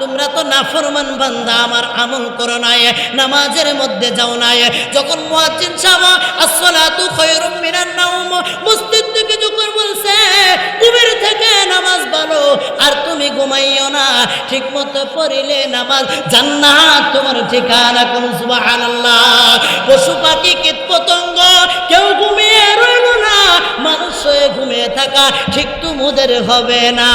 তোমরা তো নাফরমান বান্দা, আমার আমল করো নাই, নামাজের মধ্যে যাও নাই। যখন মুয়াজ্জিন মিনান মসজিদ থেকে যখন বলছে থেকে নামাজ ভালো, আর তুমি ঘুমাইও না ঠিক মতো পড়িলে নামাজ জান্নাত তোমার ঠিকানা কোন পশু পাখি কীট পতঙ্গ, কেউ ঘুমিয়ে রইল হয়ে ঘুমিয়ে থাকা ঠিক তুমুদের হবে না।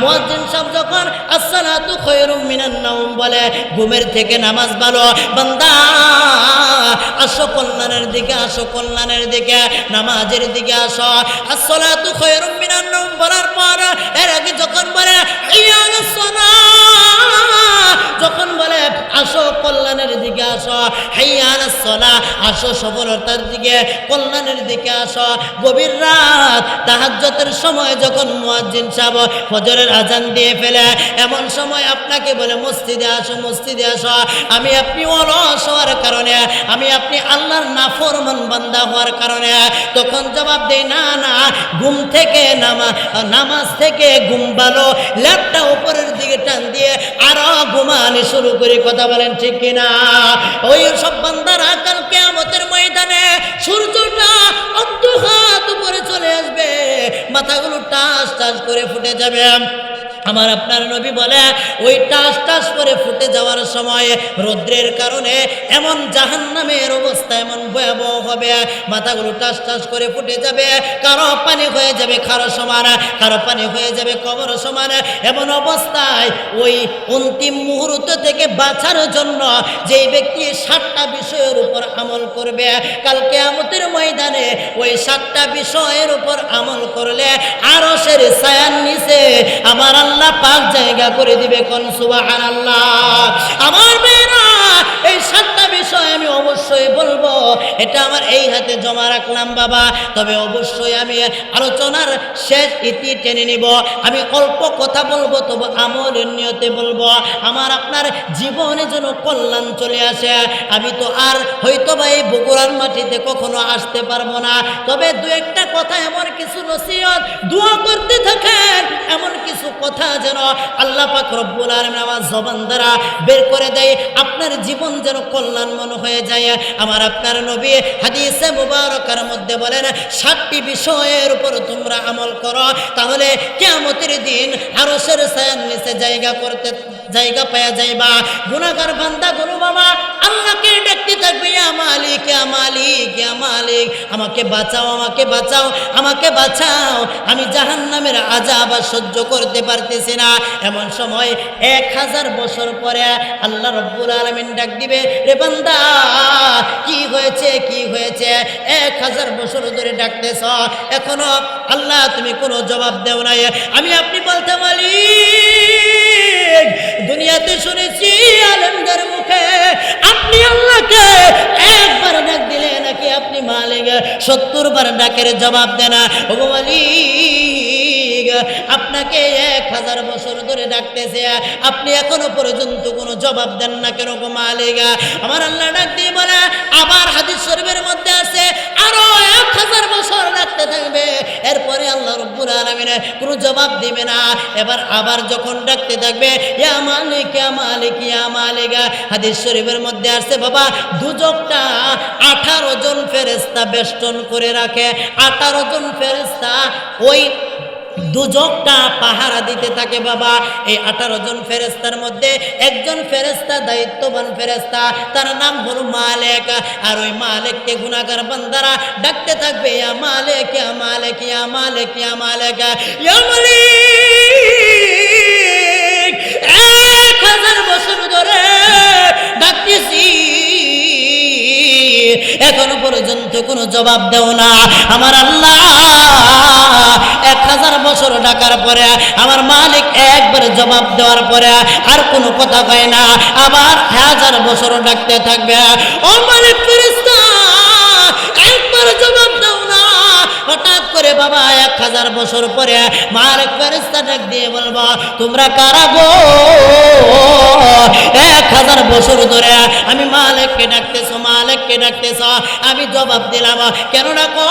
মুয়াজ্জিন সব যখন আসসালাতু খায়রুম মিনান বলে, ঘুমের থেকে নামাজ ভালো বান্দা, আসো কল্যাণের দিকে, আসো কল্যাণের দিকে, নামাজের দিকে আসো। আসসালাতু খায়রুম মিনান বলার পর, এর আগে যখন বলে হিয়ালাস সালাহ যখন বলে, আসো কল্যাণের দিকে আসো আসো সফলতার দিকে, কল্যাণের দিকে আসো। গভীর রাত সময় যখন মুয়াজ্জিন ফজরের আজান দিয়ে ফেলে, এমন সময় আপনাকে বলে, মসজিদে আসো মসজিদে আসো। আমি আপনি অলস হওয়ার কারণে, আমি আপনি আল্লাহর নাফরমান বান্দা হওয়ার কারণে তখন জবাব দেই, না না, ঘুম থেকে নামা, নামাজ থেকে ঘুম ভালো। ল্যাপটা উপরের দিকে টান দিয়ে আরও ঘুমানি শুরু করে কথা বলেন, ঠিক কিনা? ওই সব বান্দারা কালকে আমাদের ময়দানে সূর্যটা অন্ধকার উপরে চলে আসবে, মাথাগুলো টাস টাস করে ফুটে যাবে। আমার আপনার নবী বলে, ওই টাস টাস করে ফুটে যাওয়ার সময় রৌদ্রের কারণে এমন জাহান নামের অবস্থা, এমন ভয়াবহ হবে। মাথাগুলো টাস টাস করে ফুটে যাবে, কারও পানি হয়ে যাবে কারও সমান, কারও পানি হয়ে যাবে কবর সমান। এমন অবস্থায় ওই অন্তিম মুহূর্ত থেকে বাঁচার জন্য যেই ব্যক্তি সাতটা বিষয়ের উপর আমল করবে কালকে আমতের ময়দানে ওই সাতটা বিষয়ের উপর আমল করলে আরও সের ছায়ার নিচে আমার আল্লাহ পাক জায়গা করে দিবে কোন সুবাহ আল্লাহ আমার মেয়েরা এই সাতটা বিষয় আমি অবশ্যই বলব, এটা আমার এই হাতে জমা রাখলাম বাবা। তবে অবশ্যই আমি আলোচনার শেষ ইতি টেনে নিব। আমি অল্প কথা বলব, তবু আমলের নিয়তে বলব। আমার আপনার জীবনে যেন কল্যাণ চলে আসে। আমি তো আর হয়তো বা এই বগুড়ার মাটিতে কখনো আসতে পারব না। তবে দু একটা কথা এমন কিছু নসিহত, দোয়া করতে থাকেন। এমন কিছু কথা যেন আল্লাহ পাক রব্বুল আলামিন আমার জবান দ্বারা বের করে দেয়। আপনার জীবন যেন কল্যাণ মন হয়ে যায়, আমার আপনার নবী হাদিসে মুবারকার মধ্যে বলেন, সাতটি বিষয়ের উপর তোমরা আমল করো, তাহলে কেমতির দিন আরসের সায়ান নিচে জায়গা করতে জায়গা পাওয়া যাইবা। গুনাহগার বান্দা গুরু বাবা, আল্লাহকে ডাকতে থাকবে। মালিক মালিক মালিক, আমাকে বাঁচাও আমাকে বাঁচাও আমাকে বাঁচাও। আমি জাহান্নামের আজাব আর সহ্য করতে পারতেছি না। এমন সময় এক হাজার বছর পরে আল্লাহ রব্বুল আলমিন ডাক দিবে, রে বান্দা, কি হয়েছে কি হয়েছে? এক হাজার বছর ধরে ডাকতেছ। এখনও আল্লাহ তুমি কোনো জবাব দেও নাই। আমি আপনি বলতে মালিক দুনিয়াতে শুনেছি আলমদের মুখে, আপনি আল্লাহকে একবার ডাক দিলে নাকি আপনি মালিক? সত্তর বার ডাকের জবাব দেনা মালিক, আপনাকে এক হাজার বছর ধরে ডাকতেছে। আপনি এখনও পর্যন্ত কোনো জবাব দেন না কেন গো আমার আল্লাহ ডাক দিয়ে বলে, আবার হাদিস শরীফের মধ্যে আছে, আরও এক হাজার বছর ডাকতে থাকবে। এরপরে আল্লাহ রব্বুর আলমিনে কোনো জবাব দিবে না। এবার আবার যখন ডাকতে থাকবে, ইয়া মালিক ইয়া মালিক, ইয়া মালিকা, হাদিস শরীফের মধ্যে আসছে, বাবা, দুজকটা আঠারো জন ফেরেস্তা বেষ্টন করে রাখে। আঠারো জন ফেরেস্তা ওই দুজকটা পাহারা দিতে থাকে বাবা। এই আঠারো জন ফেরেস্তার মধ্যে একজন ফেরেস্তা, দায়িত্ববান ফেরেস্তা, তার নাম হলো মালেক। আর ওই মালেককে গুনাগার বান্দারা ডাকতে থাকবে, ইয়া মালেক ইয়া মালেক ইয়া মালেক ইয়া মালেক, ইয়া মালিক, এক হাজার বছর ধরে ডাকতেছি। এখনও পর্যন্ত কোনো জবাব দেও না। আমার আল্লাহ হাজার বছর ডাকার পরে, আমার মালিক একবার জবাব দেওয়ার পরে আর কোনো কথা কয় না। আবার হাজার বছর ডাকতে থাকবে, ও মালিক একবার জবাব দাও না। হঠাৎ করে বাবা, এক হাজার বছর পরে ডাক দিয়ে বলবা তোমরা এক হাজার বছর ধরে আমি মালিককে ডাকতেছ মালিককে ডাকতেছ, আমি জবাব দিলাম। কেন ডাকো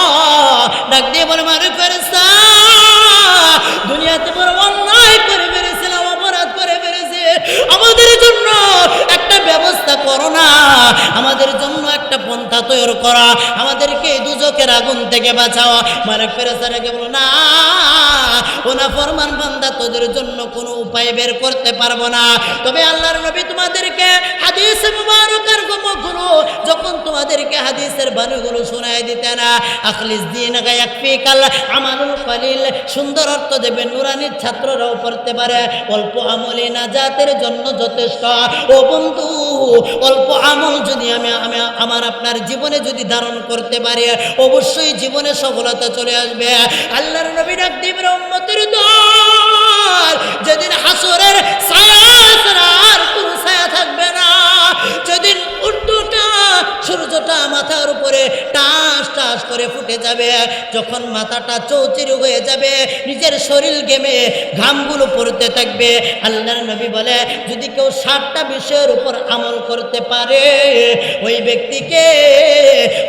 ডাক দিয়ে বলে মালিক ফেরেশতা দুনিয়াতে বড় অন্যায় করে বেড়েছিলাম অপরাধ করে বেড়েছে আমাদের জন্য একটা ব্যবস্থা করো না। আমাদের জন্য একটা পন্থা তৈরি করা। আমাদেরকে দুজকের আগুন থেকে বাঁচাও। মানে ফেরেছে বলো, না ওনা ফরমান বান্দা, তোদের জন্য কোনো উপায় বের করতে পারব না। তবে আল্লাহর নবী তোমাদেরকে হাদিস মুবারকারগুলো যখন তোমাদেরকে হাদিসের বাণীগুলো শোনায় দিতে না আখলিস দিন কাল আমানুল কালিল সুন্দর অর্থ দেবে নুরানির ছাত্ররাও পড়তে পারে, অল্প আমলে না জাতের জন্য যথেষ্ট। ও বন্ধু, অল্প আমল যদি আমি আমি আমার আপনার জীবনে যদি ধারণ করতে পারি, অবশ্যই জীবনে সফলতা চলে আসবে। আল্লাহর নবী ডাক দিবেন উম্মতের দল যেদিন হাসরের ছায়া আর কোনো ছায়া থাকবে না। যেদিন উর্দুটা সূর্যটা মাথার উপরে টাস টাস করে ফুটে যাবে। যখন মাথাটা চৌচির হয়ে যাবে, নিজের শরীর গেমে ঘামগুলো পড়তে থাকবে। আল্লাহর নবী বলে, যদি কেউ ষাটটা বিষয়ের উপর আমল করতে পারে, ওই ব্যক্তিকে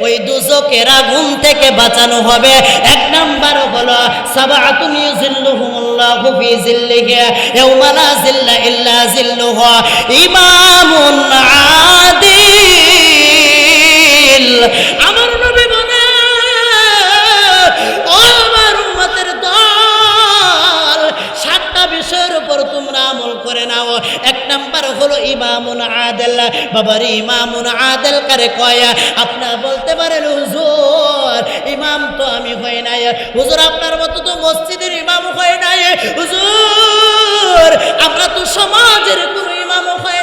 ওই দুজকের আগুন থেকে বাঁচানো হবে। এক নাম্বার হলো সাবাতুন ইউজিল্লুহুমুল্লাহু ফি জিল্লিহি ইয়াওমা লা জিল্লা ইল্লা জিল্লুহু ইমামুন আদিল আমার নবী আমার উম্মতের দল, সাতটা বিষয়ের উপর তোমরা আমল করে নাও। এক নাম্বার হলো ইমামুন আদেল। বাবার ইমামুন আদেল কারে কয়? আপনার বলতে পারেন, হুজুর, ইমাম তো আমি হই নাই। হুজুর, আপনার মতো তো মসজিদের ইমাম হয় নাই। হুজুর, আমরা তো সমাজের কোনো ইমাম হয়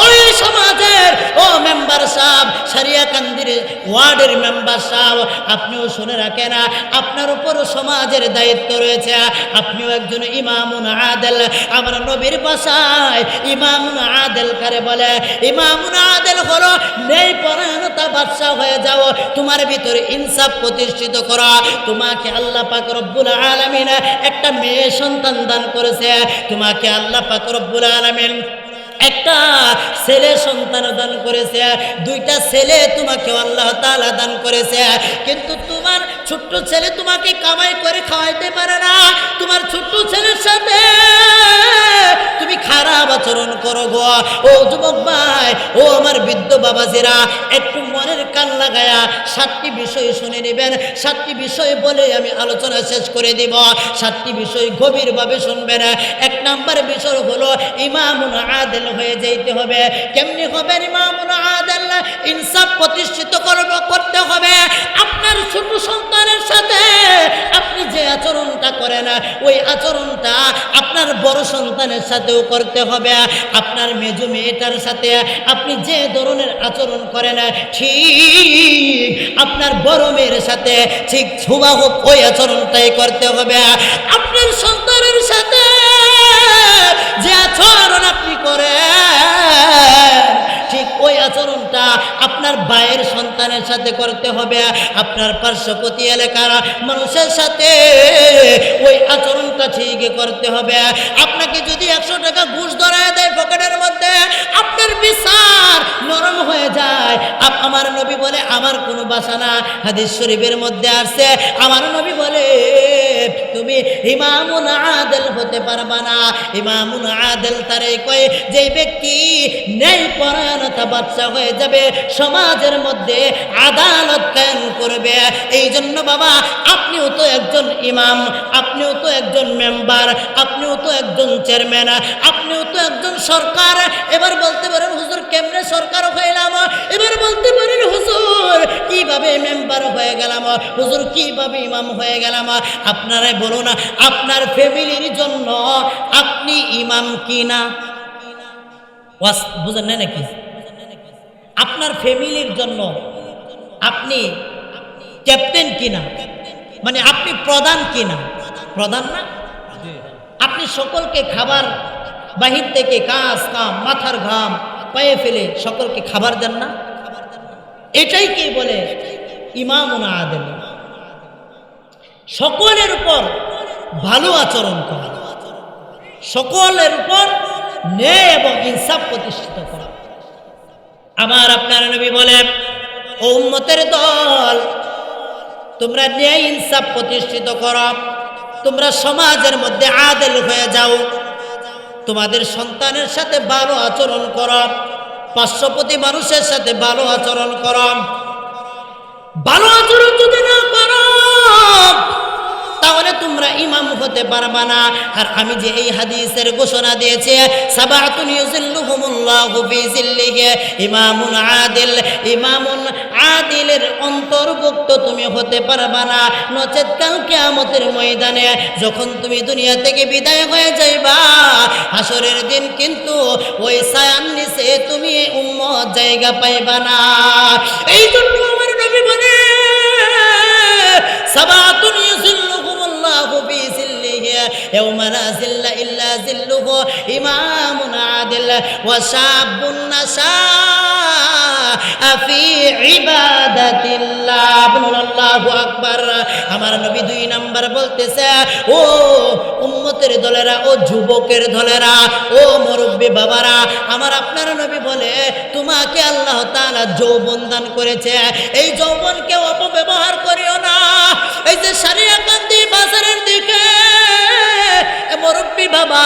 ওই সমাজের, ও মেম্বার সাহেব সারিয়া কান্দির ওয়ার্ডের মেম্বার সাহেব, আপনিও শুনে রাখেন, আপনার উপরও সমাজের দায়িত্ব রয়েছে। আপনিও একজন ইমামুন আদেল। আমার নবীর ভাষায় ইমামুন আদেল কারে বলে? ইমামুন আদেল হলো, নেই পরায়ণতা, বাদশাহ হয়ে যাও, তোমার ভিতরে ইনসাফ প্রতিষ্ঠিত করা। তোমাকে আল্লাহ পাক রব্বুল আলামিন একটা মেয়ে সন্তান দান করেছে। তোমাকে আল্লাহ পাক রব্বুল আলামিন একটা ছেলে সন্তান দান করেছে, দুইটা ছেলে তোমাকে আল্লাহ তালা দান করেছে, কিন্তু তোমার ছোট্ট ছেলে তোমাকে কামাই করে খাওয়াইতে পারে না। তোমার ছোট্ট ছেলের সাথে তুমি খারাপ আচরণ করো গো। ও যুবক ভাই, ও আমার বৃদ্ধ বাবাজিরা একটু মনের কান লাগায়া সাতটি বিষয় শুনে নেবেন। সাতটি বিষয় বলে আমি আলোচনা শেষ করে দিব। সাতটি বিষয় গভীরভাবে শুনবেন। এক নাম্বার বিষয় হলো, ইমামুন আদেল হয়ে যেতে হবে। কেমনি হবেন ইমামুন আদেল? ইনসাফ প্রতিষ্ঠিত করব করতে হবে। আপনার ছোট সন্তানের সাথে আপনি যে আচরণটা করেন, ওই আচরণটা আপনার বড় সন্তানের সাথেও করতে হবে। আপনার মেজু মেয়েটার সাথে আপনি যে ধরনের আচরণ করেন, ঠিক আপনার বড় মেয়ের সাথে ঠিক হুবাহ ওই আচরণটাই করতে হবে। আপনার সন্তানের সাথে যে আচরণ আপনি করেন ঠিক ওই আচরণটা আপনার ভাইয়ের সন্তানের সাথে করতে হবে, আপনার পার্শ্ববর্তী এলাকার মানুষের সাথে ওই আচরণটা ঠিক করতে হবে। আপনাকে যদি একশো টাকা ঘুষ ধরায় দেয় পকেটের মধ্যে, আপনার বিচার নরম হয়ে যায়। আপ- আমার নবী বলে, আমার কোনো বাসা না। হাদিস শরীফের মধ্যে আসছে, আমার নবী বলে, তুমি ইমামুন আদেল হতে পারবা না। ইমামুন আদেল তারে কয় যে ব্যক্তি নেই পরায়ণতা বাদশা হয়ে যাবে, সমাজের মধ্যে আদালত কায়েম করবে। এই জন্য বাবা, আপনিও তো একজন ইমাম, আপনিও তো একজন মেম্বার, আপনিও তো একজন চেয়ারম্যান, আপনিও তো একজন সরকার। এবার বলতে পারেন, হুজুর, কেমনে সরকার হইলাম? এবার বলতে পারেন, হুজুর, কীভাবে মেম্বার হয়ে গেলাম? হুজুর, কীভাবে ইমাম হয়ে গেলাম? আপনারাই বলুন আপনার ফ্যামিলির জন্য আপনি ইমাম কি না? বুঝেন না নাকি? আপনার ফ্যামিলির জন্য আপনি ক্যাপ্টেন কিনা? মানে আপনি প্রধান কিনা? প্রধান না? আপনি সকলকে খাবার বাহির থেকে কাজ কাম মাথার ঘাম পায়ে ফেলে সকলকে খাবার দেন না? এটাই কে বলে ইমামুনা আদেল সকলের উপর ভালো আচরণ করা। সকলের উপর ন্যায় এবং ইনসাফ প্রতিষ্ঠিত করা। আমার আপনার নবী বলেন, ও উম্মতের দল, তোমরা ন্যায় ইনসাফ প্রতিষ্ঠিত করো, তোমরা সমাজের মধ্যে আদেল হয়ে যাও, তোমাদের সন্তানের সাথে ভালো আচরণ করো পার্শ্বপতি মানুষের সাথে ভালো আচরণ করো। ভালো আচরণ যদি না তোমরা ইমাম হতে পারবা না। আর আমি যে এই হাদিসের ঘোষণা দিয়েছি, সাবাতুন ইউজিল্লুহুমুল্লাহু ফি জিল্লিহি ইমামুন আদিল, ইমামুন আদিলের অন্তর্ভুক্ত তুমি হতে পারবা না। নচেত কাল কিয়ামতের ময়দানে যখন তুমি দুনিয়া থেকে বিদায় হয়ে যাইবা, হাসরের দিন কিন্তু ওই ছায়ার নিচে তুমি উম্মত জায়গা পাইবা না। এই জন্য আমার নবী বলে, সাবাতুন ইউজিল্লুহুমুল্লাহু ফি জিল্লিহি ইয়াওমা লা জিল্লা ইল্লা জিল্লুহু ইমামুন আদিল ওয়া শাবুন নাশা ফি ইবাদাতিল্লাহ আমার নবী দুই নাম্বার বলতেছে, ও উম্মতের দলেরা, ও যুবকের দলেরা, ও মুরব্বী বাবারা, আমার আপনার নবী বলে, তোমাকে আল্লাহ তাআলা যৌবন দান করেছে। এই যৌবনকে অপব্যবহার করিও না। এই যে সারিয়াকান্দি বাজারের দিকে মুরব্বী বাবা,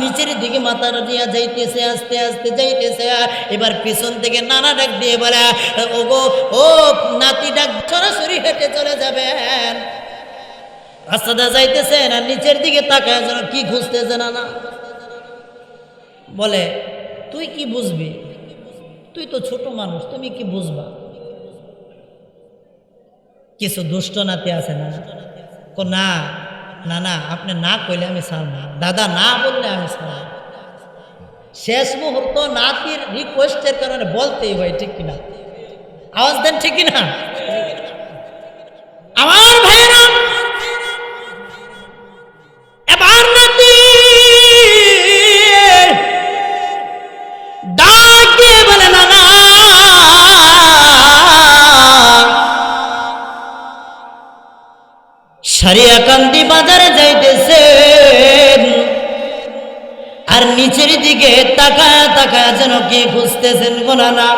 নিচের দিকে মাথা দিয়া যাইতেছে, আস্তে আস্তে যাইতেছে। এবার পিছন থেকে নানা ডাক দিয়ে বলে গো ও নাতি ডাক, সরাসরি হেঁটে চলে যাবেন। রাস্তাটা যাইতেছেন আর নিচের দিকে তাকায় যেন কি খুঁজতেছে না না। বলে, তুই কি বুঝবি? তুই তো ছোট মানুষ, তুমি কি বুঝবা? কিছু দুষ্ট নাতি আছে না? না না না, আপনি না কইলে আমি ছাড়ব না। দাদা না বললে আমি ছাড়ব শেষ মুহূর্ত নাতির রিকোয়েস্টের কারণে বলতেই হয়, ঠিক কিনা? আওয়াজ দেন ঠিক কিনা? দিকে তাকায় তাকায় যেন কি খুঁজতেছেন গোনা না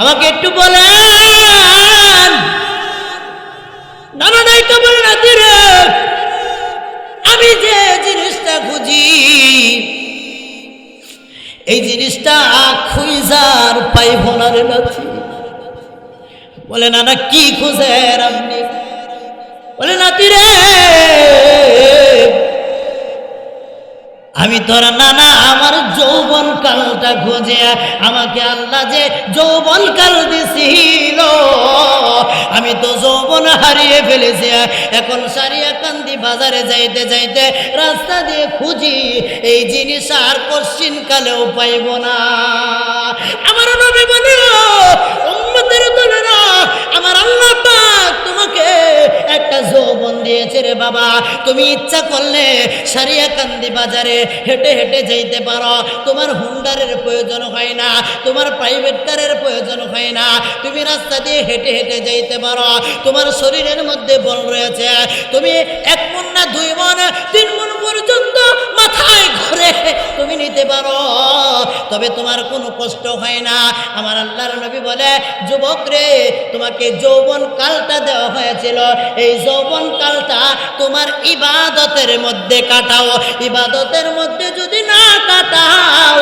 আমাকে একটু বলেন। নানা নাই তো বলে রে আমি যে জিনিসটা খুঁজি, এই জিনিসটা খুঁজার পাইব না নাতি বলে, নানা, কি খুঁজেন আপনি? বলে নাতি রে আমি তোর নানা আমার যৌবন কালটা খুঁজে, আমাকে আল্লাহ যে যৌবন কাল দিছিল, আমি তো যৌবন হারিয়ে ফেলেছি। এখন সারিয়া কান্দি বাজারে যাইতে যাইতে রাস্তা দিয়ে খুঁজি, এই জিনিস আর কশ্চিন কালেও পাইব না। আমার নবী বলে তোমাকে একটা যৌবন দিয়েছে রে বাবা। তুমি ইচ্ছা করলে সারিয়া কান্দি বাজারে হেঁটে হেঁটে যাইতে পারো। তোমার হুন্ডারের প্রয়োজন হয় না, তোমার প্রাইভেট কারের প্রয়োজন হয় না। তুমি রাস্তা দিয়ে হেঁটে হেঁটে যাইতে পারো। তোমার শরীরের মধ্যে বল রয়েছে। তুমি এক মন না দুই মন, তিন মন পর্যন্ত ঘুরে তুমি নিতে পারো। তবে তোমার কোনো কষ্ট হয় না। আমার আল্লাহর নবী বলে, যুবক রে, তোমাকে যৌবন কালটা দেওয়া হয়েছিল। এই যৌবন কালটা তোমার ইবাদতের মধ্যে কাটাও। ইবাদতের মধ্যে যদি না কাটাও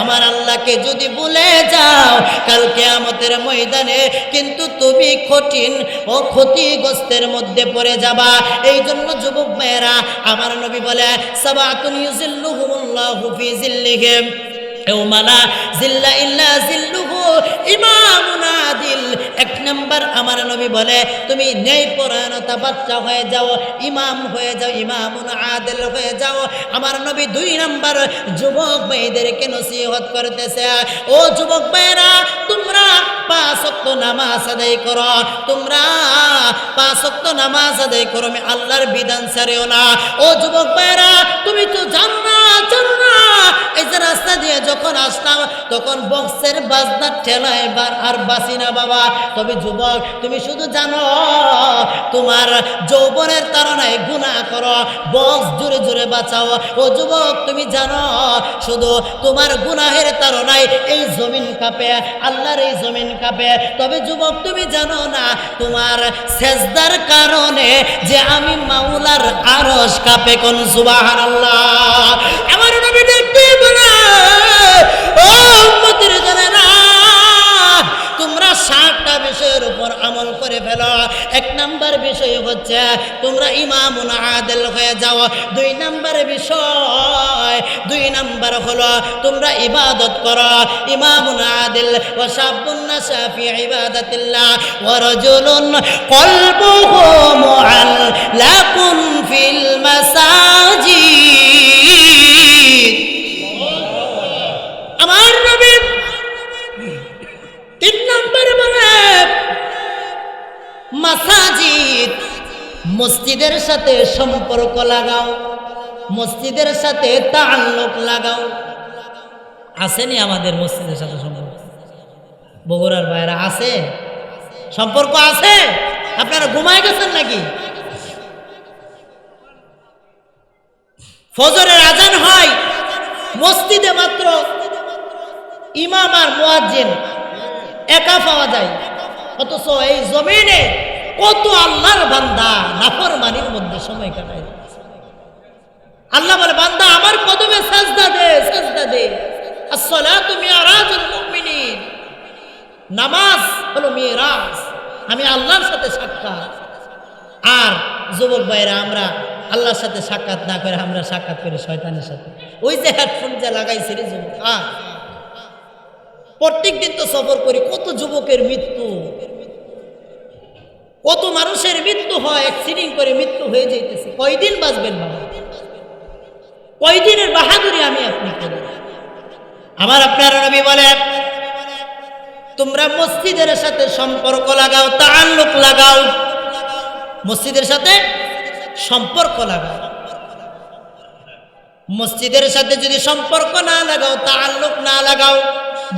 আমার আল্লাহকে যদি ভুলে যাও কালকে আমাদের ময়দানে কিন্তু তুমি কঠিন ও ক্ষতিগ্রস্তের মধ্যে পড়ে যাবা। এই জন্য যুবক মেয়েরা আমার নবী বলে সাবাতুন ইউজিল্লুহুমুল্লাহু ফি জিল্লিহিম জিল্লা ইল্লা জিল্লুহু ইমামুন এক আমার নবী বলে, তুমি নেই পরায়ণতা বাচ্চা হয়ে যাও, ইমাম হয়ে যাও হয়ে যাও। আমার নবী দুই যুবক মেয়েদেরকে নসিহত করতেছে, ও যুবক মেয়েরা, তোমরা পাঁচ নামাজ আদায় করো, তোমরা পাঁচ ওয়াক্ত নামাজ আদায় করো, আমি আল্লাহর বিধান ছাড়িও না। ও যুবক মেয়েরা, তুমি তো জানো না জানো না এই যে রাস্তা দিয়ে যখন আসলাম, তখন বক্সের বাজনার ঠেলায় বার আর বাসি না বাবা। তবে যুবক, তুমি শুধু জানো, তোমার যৌবনের তারণায় গুণা করো, বক্স জোরে জোরে বাঁচাও। ও যুবক, তুমি জানো, শুধু তোমার গুনাহের তারণায় এই জমিন কাঁপে, আল্লাহর এই জমিন কাঁপে। তবে যুবক, তুমি জানো না, তোমার সেজদার কারণে যে আমি মাওলার আরস কাঁপে কোন সুবাহান আল্লাহ হচ্ছে, তোমরা ইমামুন আদেল হয়ে যাও। দুই নাম্বার বিষয়, দুই নাম্বার হলো, তোমরা ইবাদত করো। ইমামুন আদিল ওয়া শাবুন নাশা ফি ইবাদাতিল্লাহ ওয়া রাজুলুন কলবুহু মুআল্লাকুন ফিল মাসাজিদ। আমার নবী তিন নম্বরে বলে, মাসাজিদ মসজিদের সাথে সম্পর্ক লাগাও, মসজিদের সাথে তাল্লুক লাগাও। আসেনি আমাদের মসজিদের সাথে সম্পর্ক? বগুড়ার বাইরে আছে? সম্পর্ক আছে? আপনারা ঘুমায় গেছেন নাকি? ফজরের আজান হয়, মসজিদে মাত্র ইমাম আর মুয়াজ্জিন একা পাওয়া যায়। অথচ এই জমিনে কত আল্লাহর বান্দা নাফরমানির মধ্যে সময় কাটায়। আল্লাহ বলে, বান্দা, আমার কদমে সাজদা দে সাজদা দে। আসসালাতু মিরাজুল মুমিনিন। নামাজ হলো মিরাজ। আমি আল্লাহর সাথে সাক্ষাৎ। আর যুবক ভাইরা আমরা আল্লাহর সাথে সাক্ষাৎ না করে আমরা সাক্ষাৎ করি শয়তানের সাথে। ওই যে হেডফোন যে লাগাইছে রে যুবক প্রত্যেক দিন তো সফর করি, কত যুবকের মৃত্যু। কত মানুষের মৃত্যু হয় অ্যাক্সিডেন্ট করে মৃত্যু হয়ে যাইতেছে। কয়দিন বাঁচবেন বাবা? কয়দিনের বাহাদুরি আমি আপনি করি আমার আপনার নবী বলে তোমরা মসজিদের সাথে সম্পর্ক লাগাও তাল্লুক লাগাও। মসজিদের সাথে সম্পর্ক লাগাও। মসজিদের সাথে যদি সম্পর্ক না লাগাও তাল্লুক না লাগাও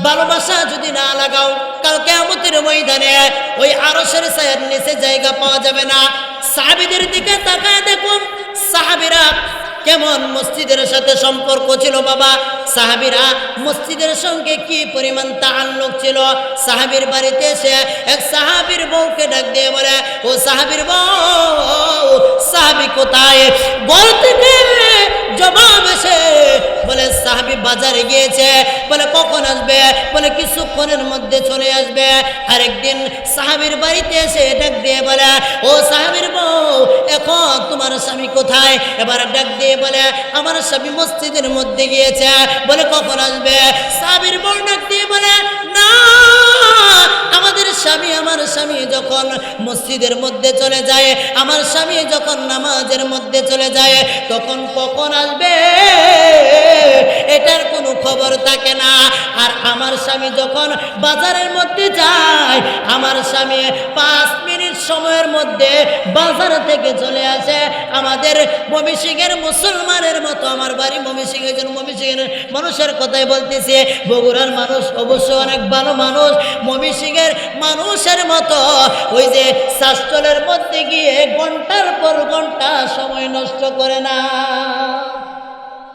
ভালোবাসা যদি না লাগাও, কাল কেমতের ময়দানে ওই আরসের সায়ের নিচে জায়গা পাওয়া যাবে না। সাহাবিদের দিকে তাকায় দেখুন, সাহাবিরা কেমন মসজিদের সাথে সম্পর্ক ছিল বাবা? সাহাবিরা মসজিদের সঙ্গে কি পরিমাণ তাল্লুক ছিল? সাহাবির বাড়িতে এসে এক সাহাবির বউকে ডাক দিয়ে বলে, ও সাহাবির বউ, সাহাবি কোথায়? বলতে জবাব এসে বাজারে গিয়েছে, বলে, কখন আসবে? বলে, কিছুক্ষণের মধ্যে চলে আসবে। আরেকদিন সাহাবির বাড়িতে এসে ডাক দিয়ে বলে, ও সাহাবির বউ, এখন তোমার স্বামী কোথায়? এবার ডাক দিয়ে বলে, আমার স্বামী মসজিদের মধ্যে গিয়েছে। বলে, কখন আসবে? সাহাবির বউ ডাক দিয়ে বলে, না, আমাদের স্বামী, আমার স্বামী যখন মসজিদের মধ্যে চলে যায়, আমার স্বামী যখন নামাজের মধ্যে চলে যায়, তখন কখন আসবে? এটার কোনো খবর থাকে না। আর আমার স্বামী যখন বাজারের মধ্যে যায়, আমার স্বামী পাঁচ সময়ের মধ্যে বাজার থেকে চলে আসে। আমাদের মমিসিংহের মুসলমানের মতো, আমার বাড়ি মমিসিং একজন মমিসিংহের মানুষের কথাই বলতেছে। বগুড়ার মানুষ অবশ্য অনেক ভালো মানুষ। মমিসিংহের মানুষের মতো ওই যে শাস্ত্রের মধ্যে গিয়ে ঘণ্টার পর ঘণ্টা সময় নষ্ট করে না।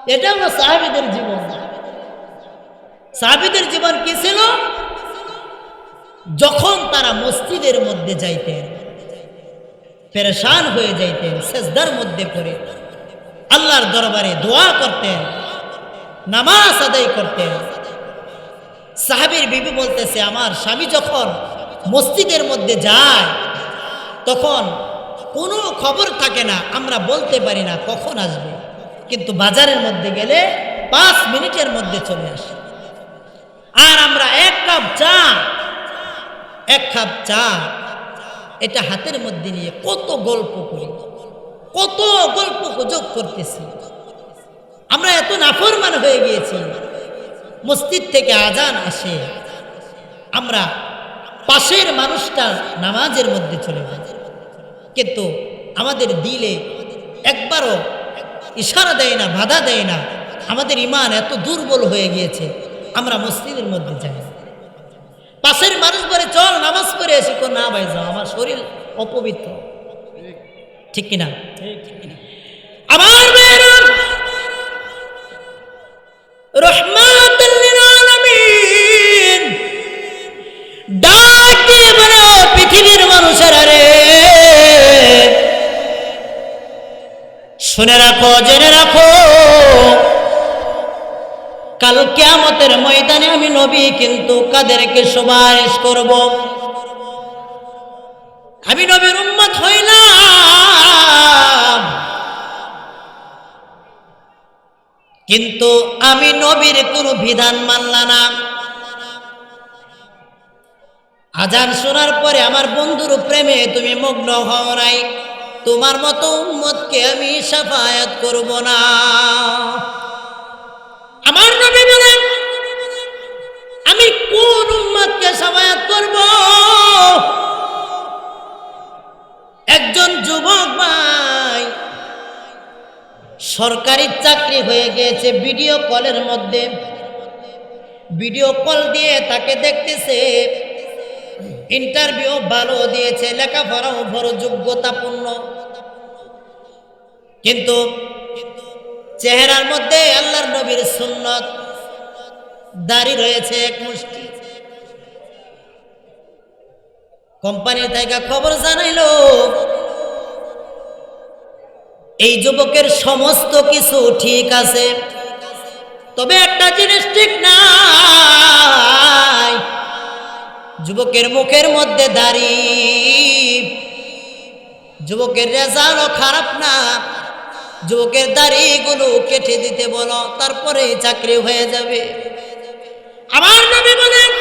এটা হলো সাহাবিদের জীবন। সাহাবিদের জীবন কি ছিল? যখন তারা মসজিদের মধ্যে যাইতেন পেরেশান হয়ে যাইতেন, সেজদার মধ্যে পড়ে। আল্লাহর দরবারে দোয়া করতেন, নামাজ আদায় করতেন। সাহাবির বিবি বলতেছে, আমার স্বামী যখন মসজিদের মধ্যে যায়, তখন কোনো খবর থাকে না, আমরা বলতে পারি না কখন আসবে। কিন্তু বাজারের মধ্যে গেলে পাঁচ মিনিটের মধ্যে চলে আসে। আর আমরা এক কাপ চা, এক কাপ চা এটা হাতের মধ্যে নিয়ে কত গল্প করি, কত গল্প গুজব করতেছি আমরা এত নাফরমান হয়ে গিয়েছি, মসজিদ থেকে আজান আসে, আমরা পাশের মানুষটা নামাজের মধ্যে চলে যায় কিন্তু আমাদের দিলে একবারও ইশারা দেয় না, বাধা দেয় না, আমাদের ইমান এত দুর্বল হয়ে গিয়েছে, আমরা মসজিদের মধ্যে যাই। পাশের মানুষ বলে, চল নামাজ পড়ে এসে কো, না ভাই, যাও, আমার শরীর অপবিত্র। ঠিক কিনা? আমার ডাক দিয়ে পৃথিবীর মানুষেরা রে, শুনে রাখো, জেনে রাখো কাল কেয়ামতের ময়দানে আমি নবী কিন্তু কাদেরকে সুপারিশ করব। আমি নবীর উম্মত হইলাম। কিন্তু আমি নবীর কোনো বিধান মানলাম না। আজান শোনার পরে আমার বন্ধুর প্রেমে তুমি মগ্ন হও নাই। তোমার মতো উম্মতকে আমি সাফায়াত করব না। আমার নবী বলেন, আমি কোন উম্মতকে সাফায়াত করব? একজন যুবক ভাই সরকারি চাকরি হয়ে গিয়েছে ভিডিও কলের মধ্যে। ভিডিও কল দিয়ে তাকে দেখতেছে ইন্টারভিউ ভালো দিয়েছে, লেখাপড়াও বড় যোগ্যতাপূর্ণ কিন্তু চেহারার মধ্যে আল্লাহর নবীর সুন্নত দাড়ি রয়েছে এক মুষ্টি। কোম্পানি থেকে খবর জানাইলো, এই যুবকের সমস্ত কিছু ঠিক আছে, তবে একটা জিনিস ঠিক নাই। যুবকের মুখের মধ্যে দাড়ি যুবকের রেজাল্টও খারাপ না। যুবকের দাড়িগুলো কেটে দিতে বলো তারপরে চাকরি হয়ে যাবে। আমার নবী বলেন,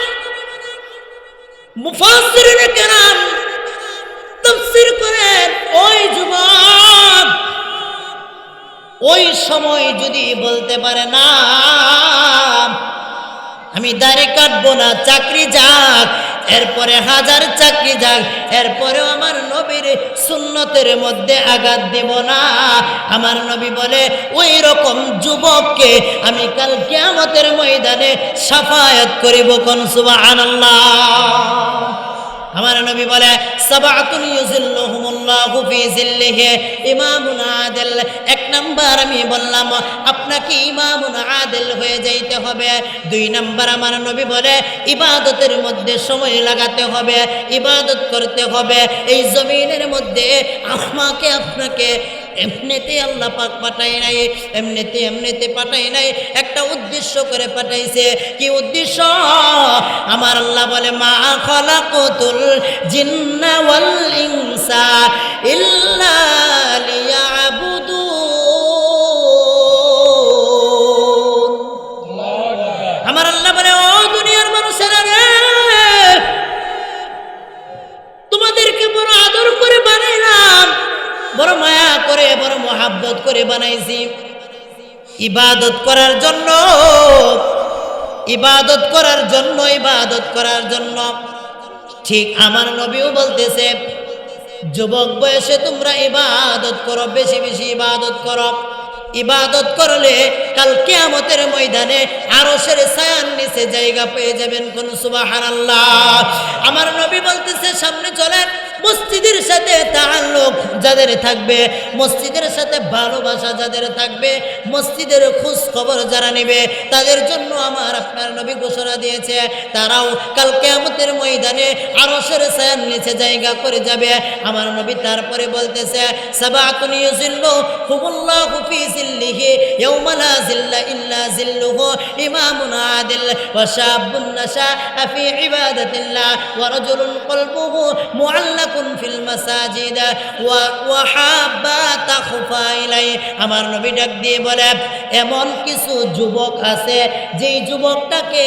মুফাসসিরিনে কেরাম তাফসীর করেন, ওই যুবক, ওই সময় যদি বলতে পারে, না, আমি দাড়ি কাটবো না, চাকরি যাক এরপরে হাজার চাকরি যাক, এরপরেও আমার নবীর সুন্নতের মধ্যে আঘাত দেব না। আমার নবী বলে ওই রকম যুবককে আমি কাল কিয়ামতের ময়দানে সাফায়াত করিব কোন, সুবহানাল্লাহ। আমার নবী বলে, সাবাতুন ইউজিল্লুহুমুল্লাহু ফি জিল্লিহি ইমামুন আদিল। এক নাম্বার আমি বললাম, আপনাকে ইমামুন আদিল হয়ে যাইতে হবে। দুই নাম্বার আমার নবী বলে, ইবাদতের মধ্যে সময় লাগাতে হবে, ইবাদত করতে হবে। এই জমিনের মধ্যে আমাকে, আপনাকে এমনিতে আল্লাহ পাক পাঠাই নাই, এমনিতে এমনিতে পাঠাই নাই। একটা উদ্দেশ্য করে পাঠাইছে। কি উদ্দেশ্য? আমার আল্লাহ বলে, মা খালাকুতুল জিন্না ওয়াল ইনসা ইল্লা করে বানাইছি। ইবাদত করার জন্য, ইবাদত করার জন্য, ইবাদত করার জন্য। ঠিক আমার নবীও বলতেছে, যুবক বয়সে তোমরা ইবাদত করো, বেশি বেশি ইবাদত করো। ইবাদত করলে কাল কিয়ামতের ময়দানে আরও সেরে ছায়ার নিচে জায়গা পেয়ে যাবেন কোন সুবাহান আমার নবী বলতেছে, সামনে চলেন। মসজিদের সাথে তাল্লুক যাদের থাকবে, মসজিদের সাথে ভালোবাসা যাদের থাকবে, মসজিদের খোঁজ খবর যারা নেবে, তাদের জন্য আমার আপনার নবী ঘোষণা দিয়েছে, তারাও কাল কেয়ামতের ময়দানে আরও সেরে ছায়ার নিচে জায়গা করে যাবে। আমার নবী তারপরে বলতেছে সাবাতুন ইউজিল্লু জিল্লিহি জিল্লা মুআল্লাকুন ফিল মাসাজিদ। ওয়া তাখফা ইলাই। আমার নবী ডাক দিয়ে বলে, এমন কিছু যুবক আছে, যেই যুবকটাকে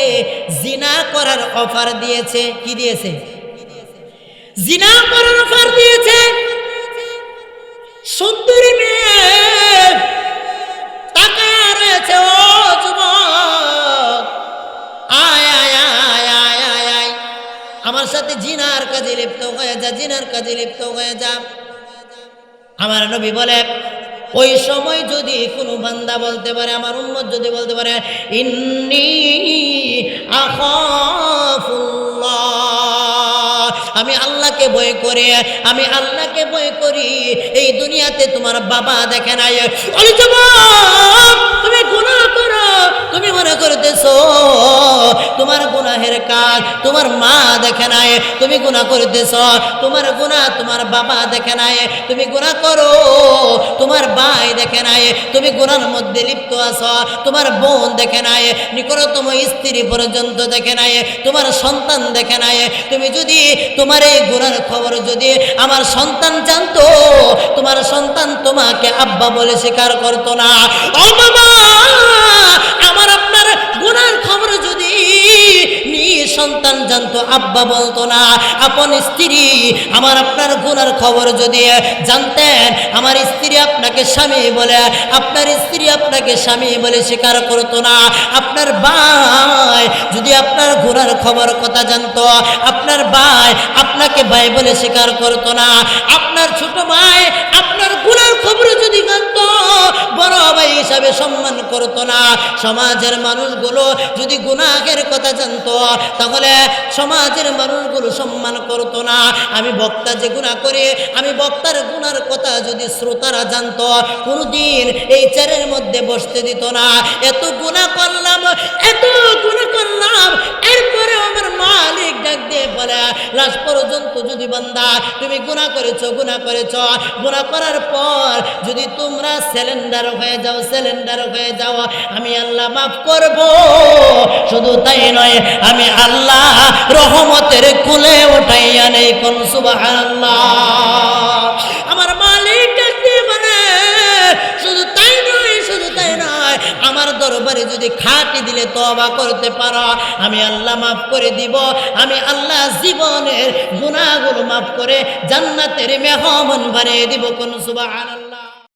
জিনা করার অফার দিয়েছে। কি দিয়েছে? জিনা করার অফার দিয়েছে। সুন্দরী মেয়ে সাথে জিনার কাজে লিপ্ত হয়ে যা, জিনার কাজে লিপ্ত হয়ে যা। আমার নবী বলে, ওই সময় যদি কোনো বান্দা বলতে পারে, আমার উন্মত যদি বলতে পারে, ইন্নি আখাফুল্লাহ আমি আল্লাহকে ভয় করি, আমি আল্লাহকে ভয় করি। এই দুনিয়াতে তোমার বাবা দেখে নাই। তুমি গুনাহ করো, তুমি মনে করতেছো, তোমার গুনাহের কাজ তোমার মা দেখে নাই, তুমি গুণা করতেছ, তোমার গুণা তোমার বাবা দেখে নাই, তুমি গুণা করো, তোমার ভাই দেখে নাই, তুমি গুণার মধ্যে লিপ্ত আছো, তোমার বোন দেখে নাই, নিকটতম স্ত্রী পর্যন্ত দেখে নাই, তোমার সন্তান দেখে নাই, তুমি যদি তোমার এই গুণার খবর যদি আমার সন্তান জানতো, তোমার সন্তান তোমাকে আব্বা বলে স্বীকার করতো না। আমার আপনার গুণার খবর যদি সন্তান জানতো, আব্বা বলতো না, আপন স্ত্রী, আমার আপনার গুনার খবর যদি জানতেন, আমার স্ত্রী আপনাকে স্বামী বলে, আপনার স্ত্রী আপনাকে স্বামী বলে স্বীকার করতো না। আপনার ভাই যদি আপনার গুনার খবর কথা জানতো, আপনার ভাই আপনাকে ভাই বলে স্বীকার করতো না। আপনার ছোট ভাই আপনার গুনার খবর যদি জানতো, বড় ভাই হিসাবে সম্মান করতো না। সমাজের মানুষগুলো যদি গুনাহের কথা জানতো তাহলে সমাজের মানুষগুলো সম্মান করতো না। আমি বক্তা যে গুণা করে, আমি বক্তার গুনার কথা যদি শ্রোতারা জানতো, কোনোদিন এই চেয়ারের মধ্যে বসতে দিত না। এত গুণা করলাম, এত গুণা করলাম এরপরে আমার মালিক ডাক দিয়ে বলে লাস্ট পর্যন্ত যদি বান্দা তুমি গুণা করেছ গুণা করেছ গুণা করার পর যদি তোমরা সিলিন্ডার হয়ে যাও সিলিন্ডার হয়ে যাও, আমি আল্লাহ মাফ করব। শুধু তাই নয়, আমি আল্লাহ রহমতের কুলে উঠাইয়া নেই, কোন সুবহানাল্লাহ। আমার মালিক ডাক শুধু তাই নয়, শুধু তাই নয়, আমার দরবারে যদি খাটি দিলে তবা করতে পারো, আমি আল্লাহ মাফ করে দিব, আমি আল্লাহ জীবনের গুণাগুলো মাফ করে জান্নাতের মেহমান বানিয়ে দিব, কোন সুবহানাল্লাহ।